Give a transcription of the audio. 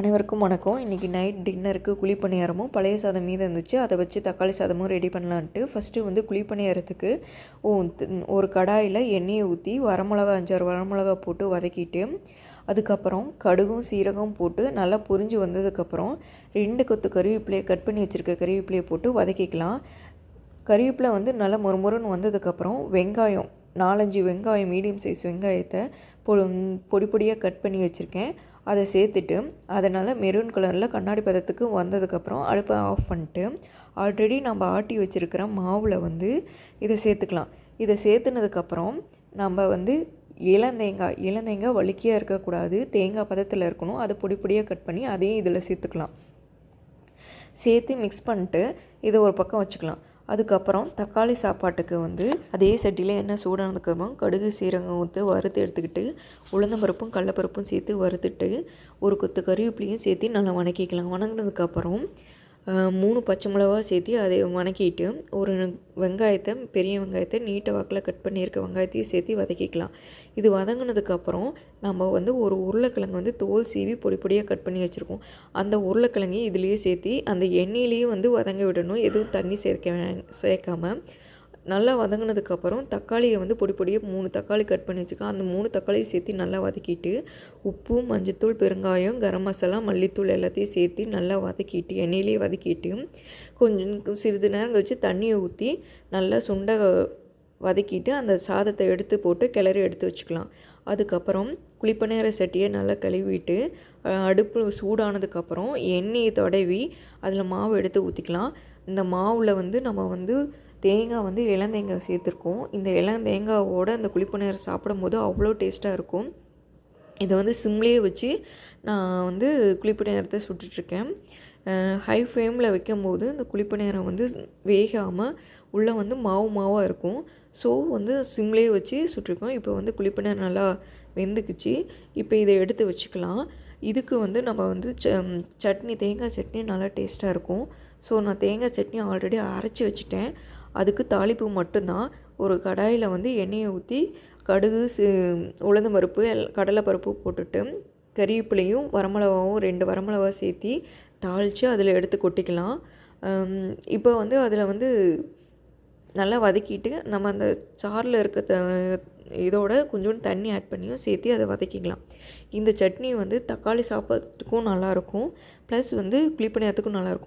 அனைவருக்கும் வணக்கம். இன்றைக்கி நைட் டின்னருக்கு குழிப்பணியாரமும் பழைய சாதம் மீதம் இருந்துச்சு. அதை வச்சு தக்காளி சாதமும் ரெடி பண்ணலான்ட்டு. ஃபஸ்ட்டு வந்து குழிப்பணியாரத்துக்கு ஒரு கடாயில் எண்ணெயை ஊற்றி வரமிளகா அஞ்சாறு வரமிளகா போட்டு வதக்கிட்டு அதுக்கப்புறம் கடுகும் சீரகம் போட்டு நல்லா பொரிஞ்சு வந்ததுக்கப்புறம் ரெண்டு கொத்து கருவேப்பிலையை கட் பண்ணி வச்சுருக்க கருவேப்பிலையை போட்டு வதக்கிக்கலாம். கறிவேப்பிலை வந்து நல்லா மொறுமொறுன்னு வந்ததுக்கப்புறம் வெங்காயம் நாலஞ்சு வெங்காயம் மீடியம் சைஸ் வெங்காயத்தை பொ பொடி பொடியாக கட் பண்ணி வச்சுருக்கேன். அதை சேர்த்துட்டு அதனால் மெரூன் கலரில் கண்ணாடி பதத்துக்கு வந்ததுக்கப்புறம் அடுப்பை ஆஃப் பண்ணிட்டு ஆல்ரெடி நம்ம ஆட்டி வச்சுருக்கிற மாவில் வந்து இதை சேர்த்துக்கலாம். இதை சேர்த்துனதுக்கப்புறம் நம்ம வந்து இளந்தேங்காய் இளந்தேங்காய் வழுக்கியாக இருக்கக்கூடாது. தேங்காய் பதத்தில் இருக்கணும். அதை பொடி பொடியாக கட் பண்ணி அதையும் இதில் சேர்த்துக்கலாம். சேர்த்து மிக்ஸ் பண்ணிட்டு இதை ஒரு பக்கம் வச்சுக்கலாம். அதுக்கப்புறம் தக்காளி சாப்பாட்டுக்கு வந்து அதே சட்டியில் எண்ணெய் சூடானதுக்கப்புறம் கடுகு சீரகம் ஊற்றி வறுத்து எடுத்துக்கிட்டு உளுந்தம்பருப்பும் கடலப்பருப்பும் சேர்த்து வறுத்துட்டு ஒரு கொத்து கறிவேப்பிலையும் சேர்த்து நல்லா வணக்கிக்கலாம். வணங்கினதுக்கப்புறம் மூணு பச்சை மிளகா சேர்த்து அதை வணக்கிட்டு ஒரு வெங்காயத்தை பெரிய வெங்காயத்தை நீட்ட வாக்கில் கட் பண்ணியிருக்க வெங்காயத்தையும் சேர்த்து வதக்கிக்கலாம். இது வதங்கினதுக்கப்புறம் நம்ம வந்து ஒரு உருளைக்கிழங்கு வந்து தோல் சீவி பொடி பொடியாக கட் பண்ணி வச்சுருக்கோம். அந்த உருளைக்கிழங்கையும் இதுலேயே சேர்த்து அந்த எண்ணெயிலேயே வந்து வதங்க விடணும். எதுவும் தண்ணி சேர்க்க சேர்க்காமல் நல்லா வதங்கினதுக்கப்புறம் தக்காளியை வந்து பொடி பொடியாக மூணு தக்காளி கட் பண்ணி வச்சுருக்கோம் அந்த மூணு தக்காளியை சேர்த்து நல்லா வதக்கிட்டு உப்பு மஞ்சத்தூள் பெருங்காயம் கரம் மசாலா மல்லித்தூள் எல்லாத்தையும் சேர்த்து நல்லா வதக்கிட்டு எண்ணெயிலேயே வதக்கிட்டு கொஞ்சம் சிறிது நேரம் கழித்து தண்ணியை ஊற்றி நல்லா சுண்டை வதக்கிட்டு அந்த சாதத்தை எடுத்து போட்டு கிளறி எடுத்து வச்சுக்கலாம். அதுக்கப்புறம் குழிப்பநேர சட்டியை நல்லா கழுவிட்டு அடுப்பு சூடானதுக்கப்புறம் எண்ணெயை தடவி அதில் மாவு எடுத்து ஊற்றிக்கலாம் இந்த மாவில் வந்து நம்ம வந்து தேங்காய் வந்து இளந்தேங்காய் சேர்த்துருக்கோம். இந்த இளந்தேங்காவோட அந்த குழிப்பநேரம் சாப்பிடும்போது அவ்வளோ டேஸ்ட்டாக இருக்கும். இதை வந்து சிம்லேயே வச்சு நான் வந்து குழிப்பு நேரத்தை சுட்டுட்ருக்கேன் ஹை ஃப்ளேமில் வைக்கும்போது இந்த குழிப்பு நேரம் வந்து வேகாமல் உள்ளே வந்து மாவு மாவாக இருக்கும். ஸோ வந்து சிம்லேயே வச்சு சுட்டிருக்கோம். இப்போ வந்து குழிப்பு நல்லா வெந்துக்குச்சு. இப்போ இதை எடுத்து வச்சுக்கலாம். இதுக்கு வந்து நம்ம வந்து ச சட்னி தேங்காய் சட்னி நல்லா டேஸ்ட்டாக இருக்கும். ஸோ நான் தேங்காய் சட்னி ஆல்ரெடி அரைச்சி வச்சுட்டேன். அதுக்கு தாளிப்பு மட்டும்தான். ஒரு கடாயில் வந்து எண்ணெயை ஊற்றி கடுகு உளுந்து பருப்பு கடலைப்பருப்பு போட்டுட்டு கறிவேப்பிலையும் வரமிளகாவும் ரெண்டு வரமிளகா சேர்த்தி தாளித்து அதில் எடுத்து கொட்டிக்கலாம். இப்போ வந்து அதில் வந்து நல்லா வதக்கிட்டு நம்ம அந்த சாறில் இருக்க த இதோட கொஞ்சோண்டு தண்ணி ஆட் பண்ணியும் சேர்த்து அதை வதக்கிக்கலாம். இந்த சட்னி வந்து தக்காளி சாப்பாட்டுக்கும் நல்லாயிருக்கும் ப்ளஸ் வந்து குழிப்பணியாத்துக்கும் நல்லாயிருக்கும்